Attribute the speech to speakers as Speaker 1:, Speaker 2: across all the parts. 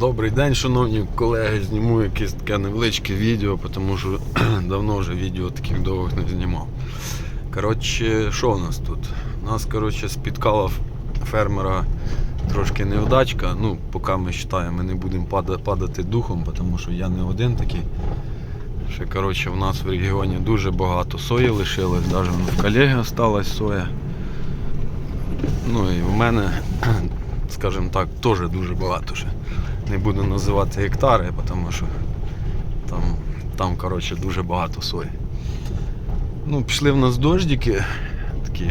Speaker 1: Добрий день, шановні колеги. Зніму якесь таке невеличке відео, тому що давно вже відео таких довгих не знімав. Коротше, що у нас тут? Нас коротше, спіткала фермера трошки невдачка. Ну, поки ми вважаємо, ми не будемо падати духом, тому що я не один такий. Ще коротше, в нас в регіоні дуже багато сої лишилось, навіть в колеги осталась соя. Ну і в мене, скажімо так, теж дуже багато ще. Не буду називати гектари, тому що там, там коротше, дуже багато сої. Ну, пішли в нас дождики такі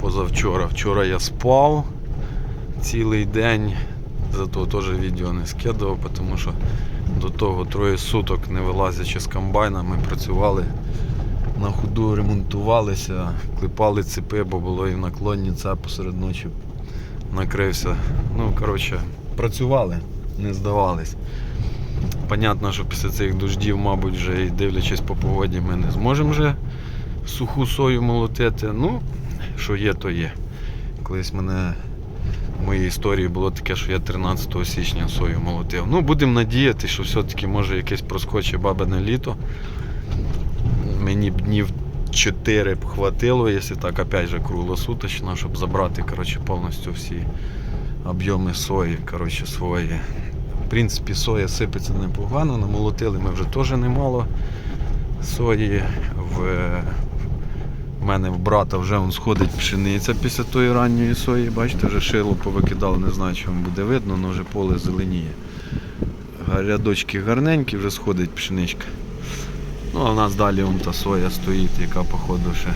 Speaker 1: позавчора. Вчора я спав цілий день, зато теж відео не скидував, тому що до того троє суток, не вилазячи з комбайна, ми працювали на ходу, ремонтувалися, клепали цепи, бо було і в наклонні цеп посеред ночі накрився. Ну, коротше, працювали, не здавались. Понятно, що після цих дождів, мабуть, вже і дивлячись по погоді, ми не зможемо вже суху сою молотити. Ну, що є, то є. Колись мене в моїй історії було таке, що я 13 січня сою молотив. Ну, будемо надіяти, що все-таки може якесь проскочить бабине літо. Мені б днів 4 б хватило, якщо так опять же круглосуточно, щоб забрати коротше, повністю всі об'єми сої коротше, свої. Принципі, соя сипеться непогано, намолотили ми вже теж немало сої. В, в мене в брата вже он сходить пшениця після тої ранньої сої. Бачите, вже шило повикидали, не знаю, чи вам буде видно, але вже поле зеленіє. Рядочки гарненькі, вже сходить пшеничка. Ну, а в нас далі вон та соя стоїть, яка, походу, ще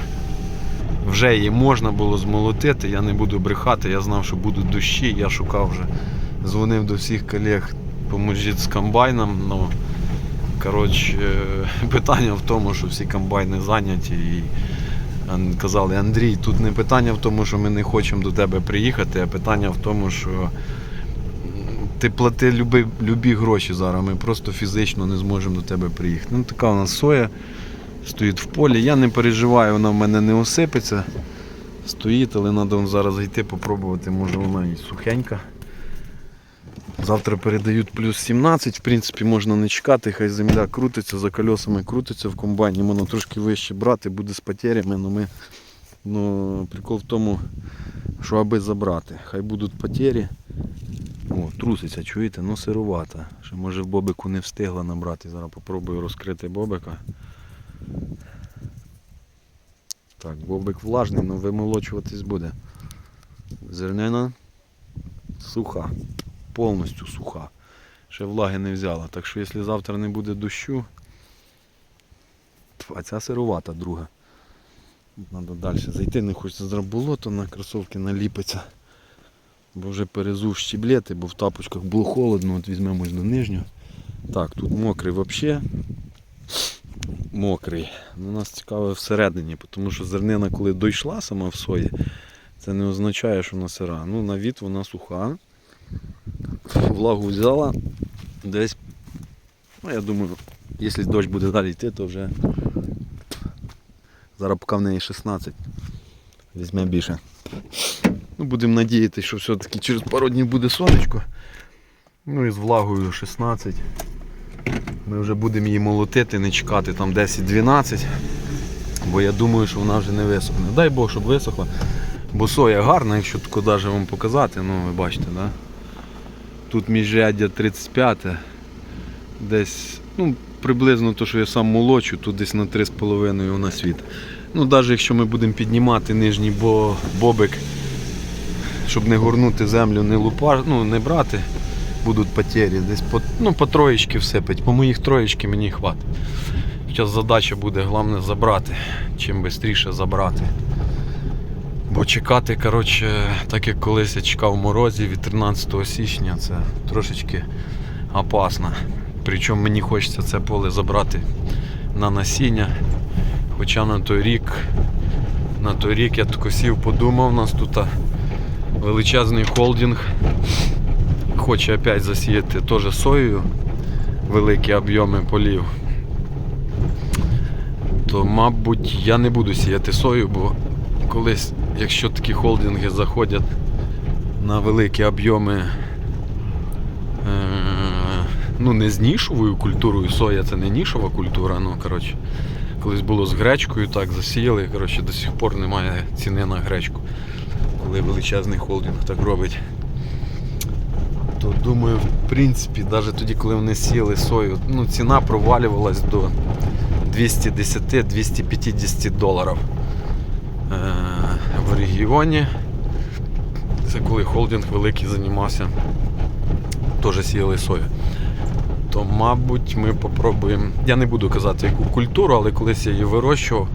Speaker 1: вже її можна було змолотити. Я не буду брехати, я знав, що будуть дощі, я шукав вже. Дзвонив до всіх колег, поможіть з комбайном. Ну, коротше, питання в тому, що всі комбайни зайняті. І казали, Андрій, тут не питання в тому, що ми не хочемо до тебе приїхати, а питання в тому, що ти плати люби, любі гроші зараз, ми просто фізично не зможемо до тебе приїхати. Ну, така у нас соя стоїть в полі. Я не переживаю, вона в мене не осипеться. Стоїть, але треба зараз йти попробувати, може вона і сухенька. Завтра передають плюс 17, в принципі, можна не чекати, хай земля крутиться, за колесами крутиться в комбайні, можна трошки вище брати, буде з потерями, але ми, ну, прикол в тому, що аби забрати. Хай будуть потері. О, труситься, чуєте, ну сирувата. Ще може в бобику не встигла набрати. Зараз попробую розкрити бобика. Так, бобик влажний, але вимолочуватись буде. Зернина суха, повністю суха. Ще влаги не взяла. Так що якщо завтра не буде дощу, а ця сирувата друга. Треба далі зайти, не хочеться зараз болото на кросовки наліпиться. Бо вже перезув щеблети, бо в тапочках було холодно, от візьмемось до нижнього. Так, тут мокрий взагалі. Мокрий. Ну, Нас цікаве всередині, тому що зернина, коли дійшла сама в сої, це не означає, що вона сира. Ну, на від вона суха. Влагу взяла десь. Ну, я думаю, якщо дощ буде далі йти, то вже зараз поки в неї 16. Візьме більше. Ну, будемо надіятися, що все-таки через пару днів буде сонечко. Ну і з влагою 16. Ми вже будемо її молотити, не чекати там 10-12. Бо я думаю, що вона вже не висохне. Дай Бог, щоб висохла. Бо соя гарна, якщо тако вам показати, ну ви бачите, да? Тут міжряддя 35, десь, ну, приблизно то, що я сам молочу, тут десь на 3,5 вона світ. Ну, навіть якщо ми будемо піднімати нижній бо, бобик, щоб не горнути землю, не лупа, ну, не брати, будуть потері. Десь по, ну, по троєчки всипать. По моїх троєчки мені хватить. Зараз задача буде головне забрати, чим швидше забрати. Бо чекати, коротше, так як колись я чекав морозів від 13 січня, це трошечки опасно. Причому мені хочеться це поле забрати на насіння. Хоча на той рік, на той рік я тако сів, подумав, у нас тут величезний холдинг. Хоче опять засіяти теж соєю, великі об'єми полів. То, мабуть, я не буду сіяти сою, бо колись, якщо такі холдинги заходять на великі об'єми е, ну не з нішовою культурою. Соя це не нішова культура, ну коротше. Колись було з гречкою, так засіяли. Коротше, до сих пор немає ціни на гречку. Коли величезний холдинг так робить. То думаю, в принципі, навіть тоді, коли вони сіяли сою, ну, ціна провалювалась до 210-250 доларів в регіоні. Це коли холдинг великий займався, теж сіяли сою. То, мабуть, ми попробуємо. Я не буду казати яку культуру, але колись я її вирощував.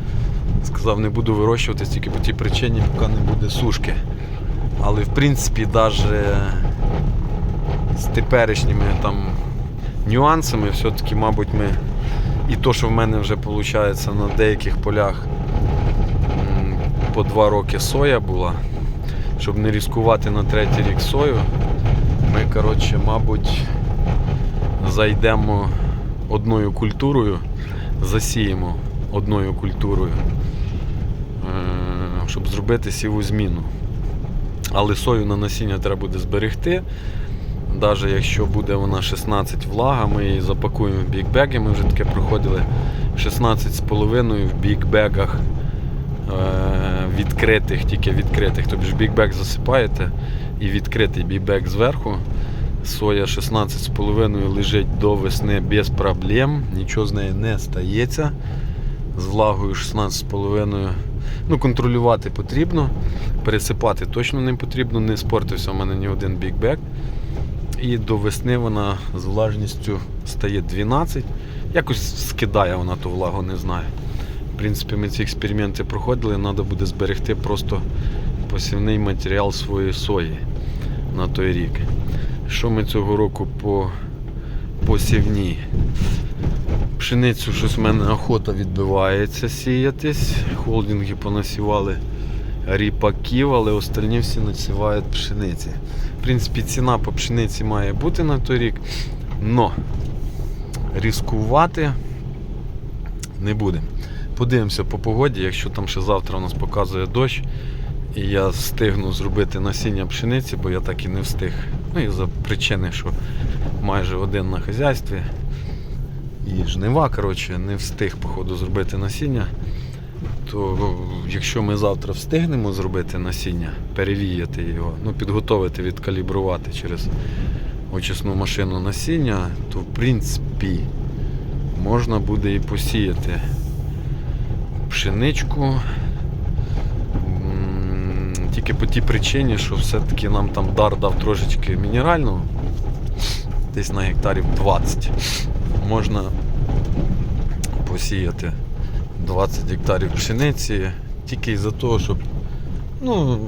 Speaker 1: Сказав, не буду вирощувати тільки по тій причині, поки не буде сушки. Але в принципі, навіть з теперішніми там нюансами, все-таки, мабуть, ми і то, що в мене вже виходить на деяких полях по два роки соя була, щоб не ризикувати на третій рік сою, ми, коротше, мабуть, зайдемо одною культурою, засіємо одною культурою, е, щоб зробити сіву зміну. Але сою на насіння треба буде зберегти. Навіть якщо буде вона 16 влага, ми її запакуємо в бікбеги. Ми вже таке проходили 16,5 в бікбегах е, відкритих, тільки відкритих. Тобто ж бікбег засипаєте і відкритий бікбег зверху. Соя 16,5 лежить до весни без проблем, нічого з нею не стається. З влагою 16,5. Ну, контролювати потрібно, пересипати точно не потрібно, не спортився в мене ні один бікбек. І до весни вона з влажністю стає 12. Якось скидає вона ту влагу, не знаю. Принципі, ми ці експерименти проходили, треба буде зберегти просто посівний матеріал своєї сої на той рік. Що ми цього року по посівні? Пшеницю щось в мене охота відбивається сіятись. Холдинги понасівали ріпаків, але остальні всі насівають пшениці. В принципі, ціна по пшениці має бути на той рік, но ризикувати не будемо. Подивимося по погоді, якщо там ще завтра у нас показує дощ, і я встигну зробити насіння пшениці, бо я так і не встиг. Ну і за причини, що майже один на хазяйстві. І жнива, коротше, не встиг, походу, зробити насіння. То якщо ми завтра встигнемо зробити насіння, перевіяти його, ну, підготовити, відкалібрувати через очисну машину насіння, то в принципі можна буде і посіяти пшеничку. Тільки по тій причині, що все-таки нам там дар дав трошечки мінеральну, десь на гектарів 20. Можна посіяти 20 гектарів пшениці тільки із-за того, щоб ну,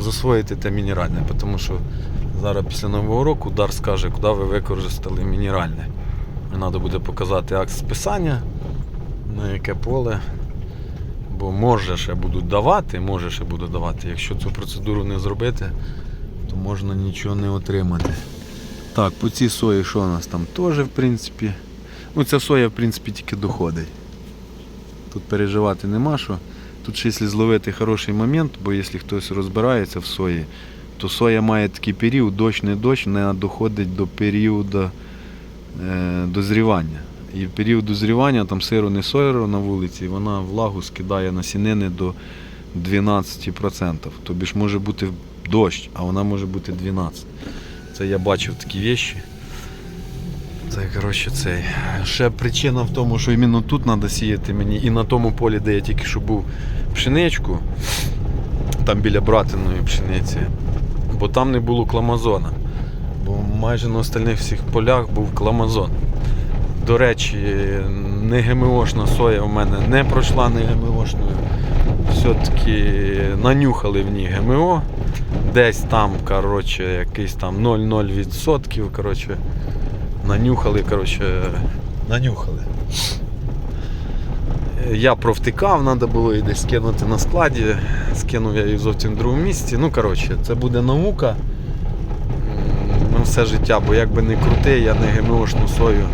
Speaker 1: засвоїти те мінеральне, тому що зараз після Нового року дар скаже, куди ви використали мінеральне. Треба буде показати акт списання, на яке поле. Бо може ще будуть давати, може ще буду давати. Якщо цю процедуру не зробити, то можна нічого не отримати. Так, по цій сої, що у нас там теж, в принципі. Ну, ця соя, в принципі, тільки доходить. Тут переживати нема що. Тут ще якщо зловити хороший момент, бо якщо хтось розбирається в сої, то соя має такий період, дощ не дощ, не доходить до періоду е, дозрівання. І в період дозрівання там сиро не сиро на вулиці, вона влагу скидає на сінини до 12%. Тобі ж може бути дощ, а вона може бути 12%. Це я бачив такі вещі. Це коротше цей. Ще причина в тому, що іменно тут треба сіяти мені і на тому полі, де я тільки що був пшеничку, там біля братиної пшениці, бо там не було кламазона. Бо майже на остальних всіх полях був кламазон. До речі, не ГМОшна соя у мене не пройшла не ГМОшною. Все-таки нанюхали в ній ГМО. Десь там, коротше, якийсь там 0,0%. Коротше, нанюхали, коротше, нанюхали. Я провтикав, треба було її десь скинути на складі. Скинув я її в зовсім другому місці. Ну, коротше, це буде наука. Ну, все життя, бо як би не крутий, я не ГМОшну сою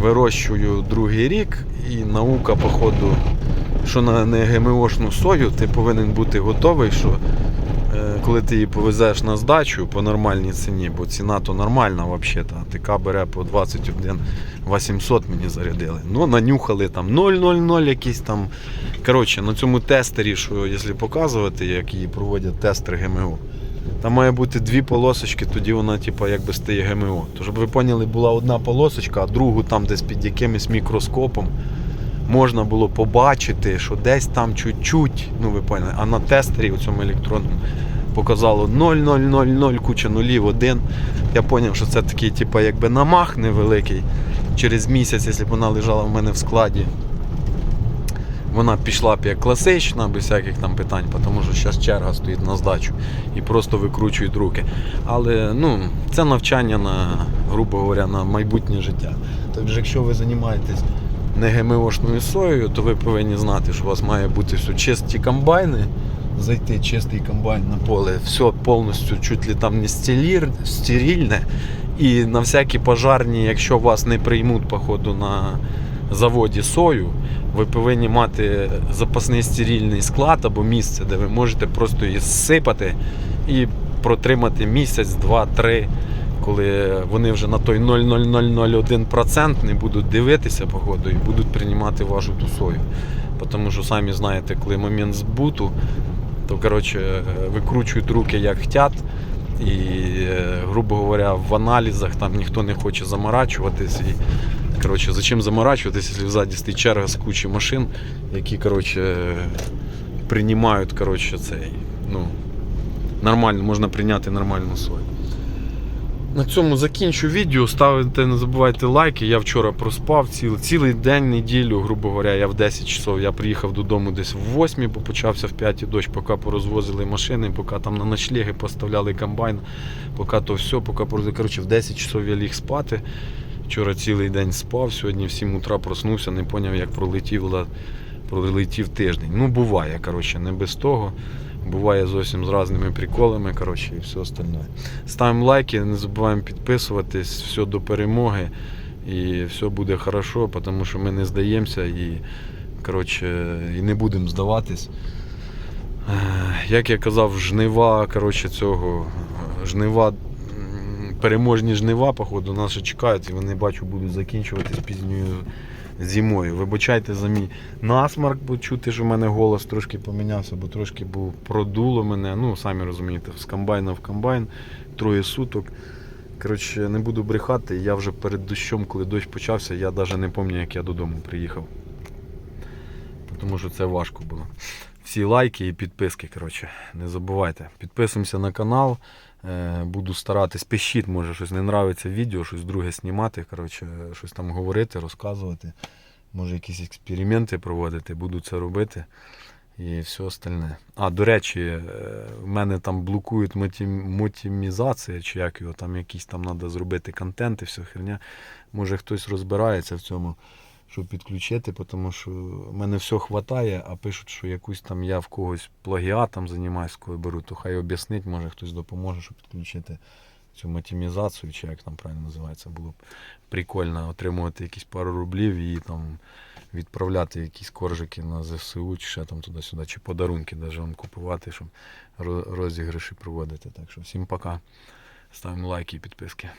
Speaker 1: вирощую другий рік. І наука, походу, що на не ГМОшну сою ти повинен бути готовий, що е, коли ти її повезеш на здачу по нормальній ціні, бо ціна то нормальна взагалі. ТК бере по 21 800 мені зарядили. Ну, нанюхали там 0,00 якісь там. Коротше, на цьому тестері, що якщо показувати, як її проводять тестери ГМО. Там має бути дві полосочки, тоді вона типу, якби стає ГМО. То щоб ви поняли, була одна полосочка, а другу там десь під якимось мікроскопом можна було побачити, що десь там чуть-чуть, ну ви поняли, а на тестері у цьому електронному показало 0,000, куча нулів, один. Я зрозумів, що це такий, типу, якби намах невеликий. Через місяць, якщо б вона лежала в мене в складі, вона пішла б як класична, без всяких там питань, тому що зараз черга стоїть на здачу і просто викручують руки. Але ну, це навчання на, грубо говоря, на майбутнє життя. Тобто, якщо ви займаєтесь не ГМОшною соєю, то ви повинні знати, що у вас має бути все чисті комбайни, зайти чистий комбайн на поле, все повністю чуть ли там не стелір, стерильне. І на всякі пожарні, якщо вас не приймуть, походу, на заводі сою, ви повинні мати запасний стерильний склад або місце, де ви можете просто її зсипати і протримати місяць, два, три, коли вони вже на той 0,0001% не будуть дивитися походу і будуть приймати вашу ту сою. Тому що самі знаєте, коли момент збуту, то коротше, викручують руки як хотять. І, е, грубо говоря, в аналізах там ніхто не хоче заморачуватись. Коротше, зачем заморачуватись, якщо ззаді стоїть черга з кучі машин, які коротше, приймають коротше, цей, ну, нормально, можна прийняти нормальну сою. На цьому закінчу відео. Ставте, не забувайте лайки. Я вчора проспав цілий, цілий день, неділю, грубо говоря, я в 10 часов. Я приїхав додому десь в 8, бо почався в 5 дощ, поки порозвозили машини, поки там на ночлеги поставляли комбайн, поки то все, поки. Коротше, в 10 часов я ліг спати. Вчора цілий день спав, сьогодні в 7 утра проснувся, не зрозумів, як пролетів, пролетів тиждень. Ну, буває, коротше, не без того. Буває зовсім з різними приколами, коротше, і все остальне. Ставимо лайки, не забуваємо підписуватись, все до перемоги. І все буде хорошо, тому що ми не здаємося і, коротше, і не будемо здаватись. Як я казав, жнива коротше, цього, жнива, переможні жнива, походу, нас ще чекають, і вони бачу будуть закінчуватись пізньою зимою. Вибачайте за мій насмарк, бо чути, що в мене голос трошки помінявся, бо трошки був продуло мене. Ну, самі розумієте, з комбайна в комбайн, троє суток. Коротше, не буду брехати, я вже перед дощом, коли дощ почався, я навіть не пам'ятаю, як я додому приїхав. Тому що це важко було. Всі лайки і підписки, коротше, не забувайте. Підписуємося на канал. Е, Буду старатись, пишіть, може щось не нравиться відео, щось друге знімати, коротше, щось там говорити, розказувати. Може якісь експерименти проводити, буду це робити. І все остальне. А, до речі, е, в мене там блокують моті- мотімізація, чи як його, там якийсь там треба зробити контент і все херня. Може хтось розбирається в цьому, щоб підключити, тому що в мене все хватає, а пишуть, що якусь там я в когось плагіатом займаюся, коли беру, то хай об'яснить, може хтось допоможе, щоб підключити цю матімізацію, чи як там правильно називається, було б прикольно отримувати якісь пару рублів і там відправляти якісь коржики на ЗСУ, чи ще там туди-сюди, чи подарунки навіть вам купувати, щоб ро- розіграші проводити. Так що всім пока. Ставимо лайки і підписки.